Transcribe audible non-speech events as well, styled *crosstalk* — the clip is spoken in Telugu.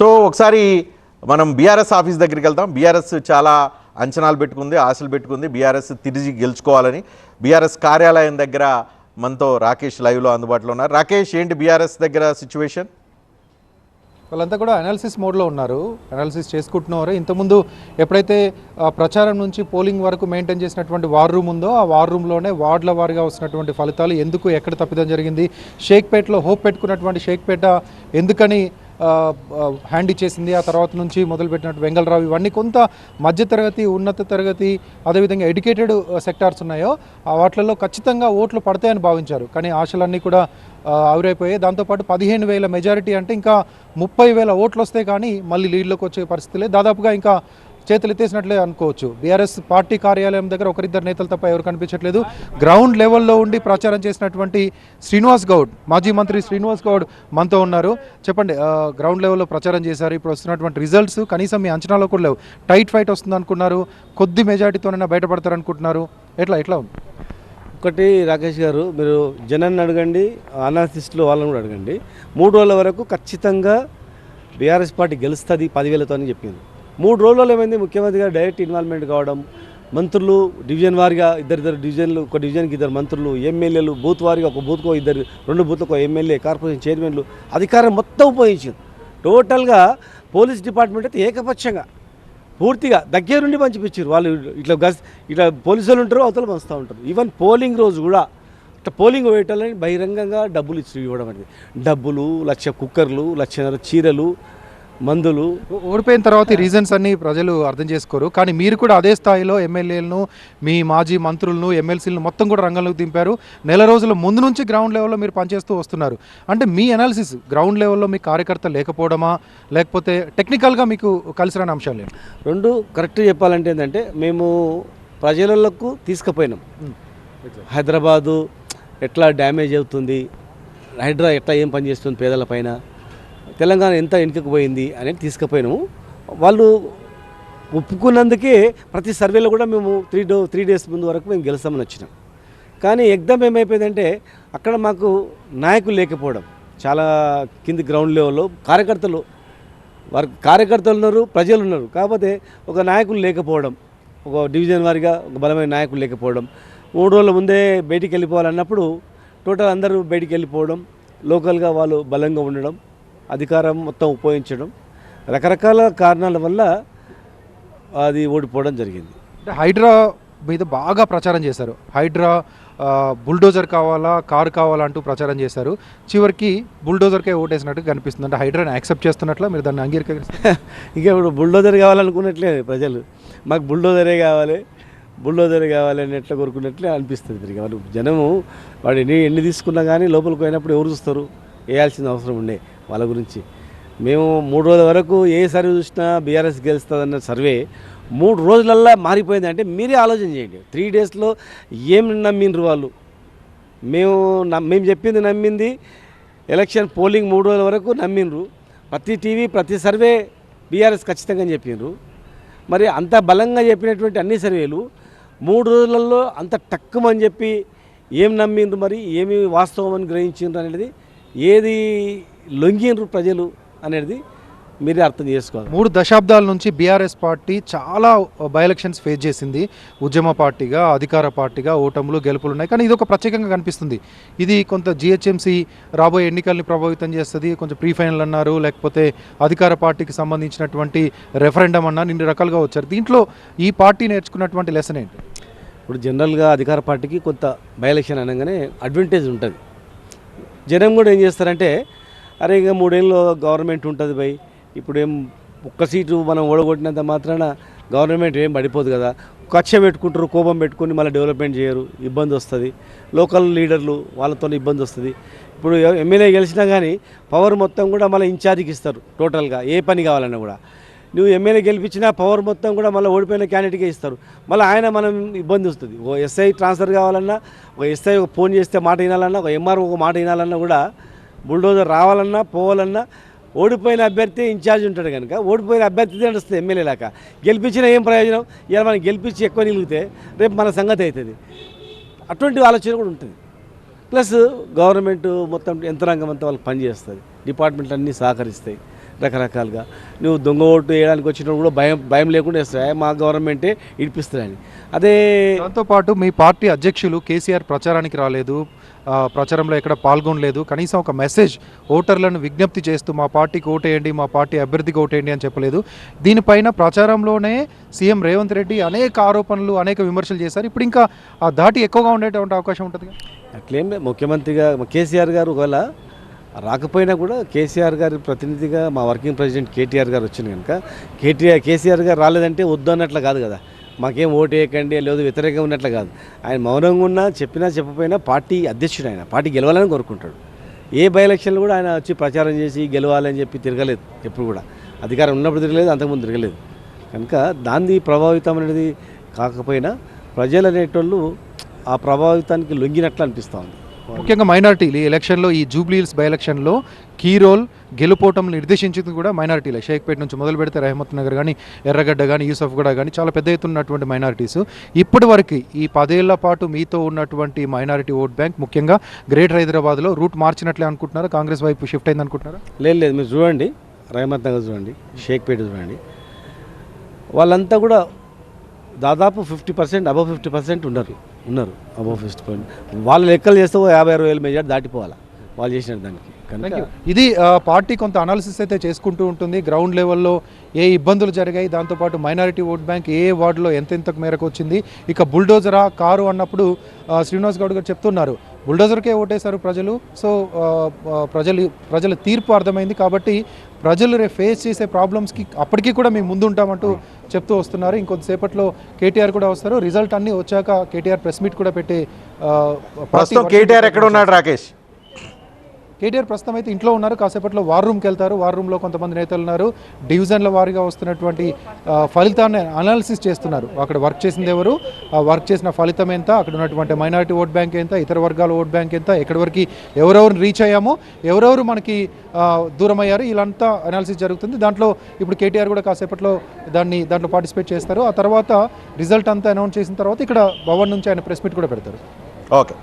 సో ఒకసారి మనం బీఆర్ఎస్ ఆఫీస్ దగ్గరికి వెళ్తాం బీఆర్ఎస్ చాలా అంచనాలు పెట్టుకుంది ఆశలు పెట్టుకుంది. బీఆర్ఎస్ తిరిగి గెలుచుకోవాలని బీఆర్ఎస్ కార్యాలయం దగ్గర మనతో రాకేష్ లైవ్లో అందుబాటులో ఉన్నారు. రాకేష్ ఏంటి బీఆర్ఎస్ దగ్గర సిచ్యువేషన్? వాళ్ళంతా కూడా అనాలిసిస్ మోడ్లో ఉన్నారు. అనాలిసిస్ చేసుకుంటున్నారు ఇంతకుముందు ఎప్పుడైతే ప్రచారం నుంచి పోలింగ్ వరకు మెయింటైన్ చేసినటువంటి వార్ రూమ్ ఉందో ఆ వార్ రూమ్లోనే వార్డుల వారిగా వస్తున్నటువంటి ఫలితాలు ఎందుకు ఎక్కడ తప్పిదం జరిగింది షేక్పేటలో హోప్ పెట్టుకున్నటువంటి షేక్పేట ఎందుకని హ్యాండ్ ఇచ్చేసింది. ఆ తర్వాత నుంచి మొదలుపెట్టినట్టు వెంగళరావు. ఇవన్నీ కొంత మధ్యతరగతి ఉన్నత తరగతి అదేవిధంగా ఎడ్యుకేటెడ్ సెక్టార్స్ ఉన్నాయో ఆ వాటిలలో ఖచ్చితంగా ఓట్లు పడతాయని భావించారు. కానీ ఆశలన్నీ కూడా ఆవిరైపోయాయి. దాంతోపాటు పదిహేను వేల మెజారిటీ అంటే ఇంకా ముప్పై వేల ఓట్లు వస్తే కానీ మళ్ళీ లీడ్లోకి వచ్చే పరిస్థితులే దాదాపుగా ఇంకా చేతులు ఎత్తేసినట్లే అనుకోవచ్చు. బీఆర్ఎస్ పార్టీ కార్యాలయం దగ్గర ఒకరిద్దరు నేతలు తప్ప ఎవరు కనిపించట్లేదు. గ్రౌండ్ లెవెల్లో ఉండి ప్రచారం చేసినటువంటి శ్రీనివాస్ గౌడ్ మాజీ మంత్రి శ్రీనివాస్ గౌడ్ మనతో ఉన్నారు. చెప్పండి గ్రౌండ్ లెవెల్లో ప్రచారం చేశారు. ఇప్పుడు వస్తున్నటువంటి రిజల్ట్స్ కనీసం మీ అంచనాలో కూడా లేవు. టైట్ ఫైట్ వస్తుంది అనుకున్నారు కొద్ది మెజార్టీతోనైనా బయటపడతారు అనుకుంటున్నారు ఎట్లా ఎట్లా ఉంది? ఒకటి రాకేష్ గారు మీరు జనాన్ని అడగండి అనాలిసిస్టులు వాళ్ళని కూడా అడగండి. మూడు రోజుల వరకు ఖచ్చితంగా బీఆర్ఎస్ పార్టీ గెలుస్తుంది పదివేలతో అని చెప్పింది. మూడు రోజుల్లో ఏమైంది? ముఖ్యమంత్రి గారు డైరెక్ట్ ఇన్వాల్వ్మెంట్ కావడం మంత్రులు డివిజన్ వారిగా ఇద్దరిద్దరు డివిజన్లు ఒక డివిజన్కి ఇద్దరు మంత్రులు ఎమ్మెల్యేలు బూత్ వారిగా ఒక బూత్కో ఇద్దరు రెండు బూత్లకు ఎమ్మెల్యే కార్పొరేషన్ చైర్మన్లు అధికారం మొత్తం ఉపయోగించింది. టోటల్గా పోలీస్ డిపార్ట్మెంట్ అయితే ఏకపక్షంగా పూర్తిగా దగ్గరుండి పంచిపించారు వాళ్ళు ఇట్లా గస్ ఇట్లా పోలీసులు ఉంటారు అవతల పంచుతూ ఉంటారు. ఈవెన్ పోలింగ్ రోజు కూడా ఇట్లా పోలింగ్ వేయటాలని బహిరంగంగా డబ్బులు ఇచ్చి ఇవ్వడం అనేది. డబ్బులు లక్ష కుక్కర్లు లక్షన్నర చీరలు మందులు. ఓడిపోయిన తర్వాత ఈ రీజన్స్ అన్ని ప్రజలు అర్థం చేసుకోరు. కానీ మీరు కూడా అదే స్థాయిలో ఎమ్మెల్యేలను మీ మాజీ మంత్రులను ఎమ్మెల్సీలను మొత్తం కూడా రంగంలోకి దింపారు. నెల రోజుల ముందు నుంచి గ్రౌండ్ లెవెల్లో మీరు పనిచేస్తూ వస్తున్నారు. అంటే మీ అనాలిసిస్ గ్రౌండ్ లెవెల్లో మీ కార్యకర్త లేకపోవడమా? లేకపోతే టెక్నికల్గా మీకు కలిసి రాని అంశాలు రెండు కరెక్ట్ చెప్పాలంటే ఏంటంటే మేము ప్రజలకు తీసుకుపోయినాం. హైదరాబాదు ఎట్లా డ్యామేజ్ అవుతుంది? హైడ్రా ఎట్లా ఏం పని చేస్తుంది పేదల పైన? తెలంగాణ ఎంత వెనుకకు పోయింది అనేది తీసుకుపోయినాము. వాళ్ళు ఒప్పుకున్నందుకే ప్రతి సర్వేలో కూడా మేము త్రీ డో త్రీ డేస్ ముందు వరకు మేము గెలుస్తామని వచ్చినాం. కానీ ఎగ్జామ్ ఏమైపోయిందంటే అక్కడ మాకు నాయకులు లేకపోవడం. చాలా కింది గ్రౌండ్ లెవెల్లో కార్యకర్తలు వారి కార్యకర్తలు ఉన్నారు ప్రజలు ఉన్నారు. కాకపోతే ఒక నాయకులు లేకపోవడం ఒక డివిజన్ వారిగా ఒక బలమైన నాయకులు లేకపోవడం మూడు రోజుల ముందే బయటికి వెళ్ళిపోవాలన్నప్పుడు టోటల్ అందరూ బయటికి వెళ్ళిపోవడం లోకల్గా వాళ్ళు బలంగా ఉండడం అధికారం మొత్తం ఉపయోగించడం రకరకాల కారణాల వల్ల అది ఓడిపోవడం జరిగింది. అంటే హైడ్రా మీద బాగా ప్రచారం చేశారు. హైడ్రా బుల్డోజర్ కావాలా కారు కావాలా అంటూ ప్రచారం చేశారు. చివరికి బుల్డోజర్కే ఓటేసినట్టు కనిపిస్తుంది. అంటే హైడ్రాని యాక్సెప్ట్ చేస్తున్నట్లా మీరు దాన్ని అంగీకరిస్తారు *laughs* ఇక ఇప్పుడు బుల్డోజర్ కావాలనుకున్నట్లే ప్రజలు. మాకు బుల్డోజరే కావాలి బుల్డోజర్ కావాలి అని ఎట్లా కోరుకున్నట్లే అనిపిస్తుంది ఇక వాళ్ళు జనము వాడు ఎన్ని ఎన్ని తీసుకున్నా కానీ లోపలికి పోయినప్పుడు ఎవరు చూస్తారు? వేయాల్సిన అవసరం ఉండే. వాళ్ళ గురించి. మేము మూడు రోజుల వరకు ఏ సర్వే చూసినా బీఆర్ఎస్ గెలుస్తుందన్న సర్వే మూడు రోజులల్లా మారిపోయింది అంటే మీరే ఆలోచన చేయండి. త్రీ డేస్లో ఏం నమ్మిండ్రు వాళ్ళు? మేము నమ్- మేము చెప్పింది నమ్మింది ఎలక్షన్ పోలింగ్ మూడు రోజుల వరకు నమ్మిండ్రు. ప్రతి టీవీ ప్రతి సర్వే బీఆర్ఎస్ ఖచ్చితంగా చెప్పిండ్రు. మరి అంత బలంగా చెప్పినటువంటి అన్ని సర్వేలు మూడు రోజులలో అంత టక్కుమని చెప్పి ఏం నమ్మిండ్రు మరి? ఏమి వాస్తవం అని గ్రహించిండ్రు అనేది ఏది లొంగిండ్రు ప్రజలు అనేది మీరే అర్థం చేసుకోవాలి. మూడు దశాబ్దాల నుంచి బీఆర్ఎస్ పార్టీ చాలా బై ఎలక్షన్స్ ఫేస్ చేసింది. ఉద్యమ పార్టీగా అధికార పార్టీగా ఓటములు గెలుపులు ఉన్నాయి. కానీ ఇది ఒక ప్రత్యేకంగా కనిపిస్తుంది. ఇది కొంత జిహెచ్ఎంసీ రాబోయే ఎన్నికల్ని ప్రభావితం చేస్తుంది. కొంచెం ప్రీ ఫైనల్ అన్నారు లేకపోతే అధికార పార్టీకి సంబంధించినటువంటి రెఫరెండం అన్నారు ఇన్ని రకాలుగా వచ్చారు. దీంట్లో ఈ పార్టీ నేర్చుకున్నటువంటి లెసన్ ఏంటి? ఇప్పుడు జనరల్గా అధికార పార్టీకి కొంత బై ఎలక్షన్ అనగానే అడ్వాంటేజ్ ఉంటుంది. జనం కూడా ఏం చేస్తారంటే అరే ఇక మూడేళ్ళు గవర్నమెంట్ ఉంటుంది భయ్. ఇప్పుడు ఏం ఒక్క సీటు మనం ఓడగొట్టినంత మాత్రాన గవర్నమెంట్ ఏం పడిపోదు కదా. కక్ష పెట్టుకుంటారు కోపం పెట్టుకొని మళ్ళీ డెవలప్మెంట్ చేయరు ఇబ్బంది వస్తుంది. లోకల్ లీడర్లు వాళ్ళతో ఇబ్బంది వస్తుంది. ఇప్పుడు ఎమ్మెల్యే గెలిచినా కానీ పవర్ మొత్తం కూడా మళ్ళీ ఇన్ఛార్జికి ఇస్తారు టోటల్గా. ఏ పని కావాలన్నా కూడా. నువ్వు ఎమ్మెల్యే గెలిపించినా పవర్ మొత్తం కూడా మళ్ళీ ఓడిపోయిన క్యాండిడేట్కే ఇస్తారు. మళ్ళీ ఆయన మనం ఇబ్బంది వస్తుంది. ఓ ఎస్ఐ ట్రాన్స్ఫర్ కావాలన్నా ఒక ఎస్ఐ ఒక ఫోన్ చేస్తే మాట వినాలన్నా ఒక ఎంఆర్ఓ ఒక మాట వినాలన్నా కూడా బుల్డోజర్ రావాలన్నా పోవాలన్నా ఓడిపోయిన అభ్యర్థి ఇన్ఛార్జ్ ఉంటాడు కనుక ఓడిపోయిన అభ్యర్థి నడుస్తుంది ఎమ్మెల్యే లాగా. గెలిపించిన ఏం ప్రయోజనం? ఇలా మనం గెలిపించి ఎక్కువ నిలిగితే రేపు మన సంగతి అవుతుంది. అటువంటి ఆలోచన కూడా ఉంటుంది. ప్లస్ గవర్నమెంట్ మొత్తం యంత్రాంగం అంతా వాళ్ళు పనిచేస్తుంది. డిపార్ట్మెంట్లు అన్నీ సహకరిస్తాయి. రకరకాలుగా. నువ్వు దొంగ ఓటు వేయడానికి వచ్చినప్పుడు కూడా భయం భయం లేకుండా వేస్తాయి మా గవర్నమెంటే ఇడిపిస్తుందని అదే దాంతోపాటు మీ పార్టీ అధ్యక్షులు కేసీఆర్ ప్రచారానికి రాలేదు ప్రచారంలో ఎక్కడ పాల్గొనలేదు. కనీసం ఒక మెసేజ్ ఓటర్లను విజ్ఞప్తి చేస్తూ మా పార్టీకి ఓటేయండి మా పార్టీ అభ్యర్థికి ఓటేయండి అని చెప్పలేదు. దీనిపైన ప్రచారంలోనే సీఎం రేవంత్ రెడ్డి అనేక ఆరోపణలు అనేక విమర్శలు చేశారు. ఇప్పుడు ఇంకా ఆ దాటి ఎక్కువగా ఉండేటువంటి అవకాశం ఉంటుంది కదా? అట్లేం ముఖ్యమంత్రిగా కేసీఆర్ గారు ఒకవేళ రాకపోయినా కూడా కేసీఆర్ గారి ప్రతినిధిగా మా వర్కింగ్ ప్రెసిడెంట్ కేటీఆర్ గారు వచ్చింది కనుక కేటీఆర్ కేసీఆర్ గారు రాలేదంటే వద్దు అన్నట్లు కాదు కదా. మాకేం ఓటు వేయకండి లేదు వ్యతిరేకంగా ఉన్నట్లు కాదు. ఆయన మౌనంగా ఉన్నా చెప్పినా చెప్పకపోయినా పార్టీ అధ్యక్షుడు ఆయన పార్టీ గెలవాలని కోరుకుంటాడు. ఏ బై ఎలక్షన్లు కూడా ఆయన వచ్చి ప్రచారం చేసి గెలవాలని చెప్పి తిరగలేదు ఎప్పుడు కూడా. అధికారం ఉన్నప్పుడు తిరగలేదు అంతకుముందు తిరగలేదు. కనుక దాన్ని ప్రభావితం అనేది కాకపోయినా ప్రజలు అనేటోళ్ళు ఆ ప్రభావితానికి లొంగినట్లు అనిపిస్తూ ఉంది. ముఖ్యంగా మైనార్టీలు ఈ ఎలక్షన్లో ఈ జూబ్లీహిల్స్ బై ఎలక్షన్లో కీ రోల్ గెలుపోవటం నిర్దేశించింది కూడా మైనారిటీలే. షేక్పేట నుంచి మొదలు పెడితే రహమత్ నగర్ కానీ ఎర్రగడ్డ కానీ యూసఫ్గూడ కానీ చాలా పెద్ద ఎత్తున ఉన్నటువంటి మైనారిటీస్. ఇప్పటి వరకు ఈ పదేళ్ళ పాటు మీతో ఉన్నటువంటి మైనారిటీ ఓట్ బ్యాంక్ ముఖ్యంగా గ్రేటర్ హైదరాబాద్లో రూట్ మార్చినట్లే అనుకుంటున్నారా? కాంగ్రెస్ వైపు షిఫ్ట్ అయింది అనుకుంటున్నారా లేదు లేదు. మీరు చూడండి. రహమత్ నగర్ చూడండి. షేక్పేట చూడండి. వాళ్ళంతా కూడా దాదాపు fifty percent above fifty percent ఉన్నారు. ఉన్నారు అబౌ ఫిఫ్టీ పాయింట్ వాళ్ళు లెక్కలు చేస్తే ఓ యాభై అరవై వేల మెజార్టీ దాటిపోవాలి వాళ్ళు చేసిన దానికి. ఇది పార్టీ కొంత అనాలిసిస్ అయితే చేసుకుంటూ ఉంటుంది. గ్రౌండ్ లెవెల్లో ఏ ఇబ్బందులు జరిగాయి దాంతోపాటు మైనారిటీ ఓట్ బ్యాంక్ ఏ వార్డులో ఎంతెంత మేరకు వచ్చింది. ఇక బుల్డోజరా కారు అన్నప్పుడు శ్రీనివాస్ గౌడ్ గారు చెప్తున్నారు. బుల్డోజర్కే ఓటేశారు ప్రజలు. సో ప్రజలు ప్రజల తీర్పు అర్థమైంది కాబట్టి ప్రజలు రేపు ఫేస్ చేసే ప్రాబ్లమ్స్కి అప్పటికీ కూడా మేము ముందుంటామంటూ చెప్తూ వస్తున్నారు. ఇంకొద్దిసేపట్లో కేటీఆర్ కూడా వస్తారు. రిజల్ట్ అన్నీ వచ్చాక కేటీఆర్ ప్రెస్ మీట్ కూడా పెట్టి కేటీఆర్ ఎక్కడ ఉన్నాడు రాకేష్? కేటీఆర్ ప్రస్తుతం అయితే ఇంట్లో ఉన్నారు. కాసేపట్లో వార్ రూమ్కి వెళ్తారు వార్ రూమ్లో కొంతమంది నేతలు ఉన్నారు. డివిజన్ల వారీగా వస్తున్నటువంటి ఫలితాన్ని అనాలిసిస్ చేస్తున్నారు. అక్కడ వర్క్ చేసింది ఎవరు? వర్క్ చేసిన ఫలితం ఎంత? అక్కడ ఉన్నటువంటి మైనారిటీ ఓట్ బ్యాంక్ ఎంత? ఇతర వర్గాల ఓట్ బ్యాంక్ ఎంత? ఎక్కడి వరకు ఎవరెవరు రీచ్ అయ్యామో ఎవరెవరు మనకి దూరం అయ్యారు ఇలాంతా అనాలిసిస్ జరుగుతుంది. దాంట్లో ఇప్పుడు కేటీఆర్ కూడా కాసేపట్లో దాన్ని దాంట్లో పార్టిసిపేట్ చేస్తారు. ఆ తర్వాత రిజల్ట్ అంతా అనౌన్స్ చేసిన తర్వాత ఇక్కడ భవన్ నుంచి ఆయన ప్రెస్ మీట్ కూడా పెడతారు. ఓకే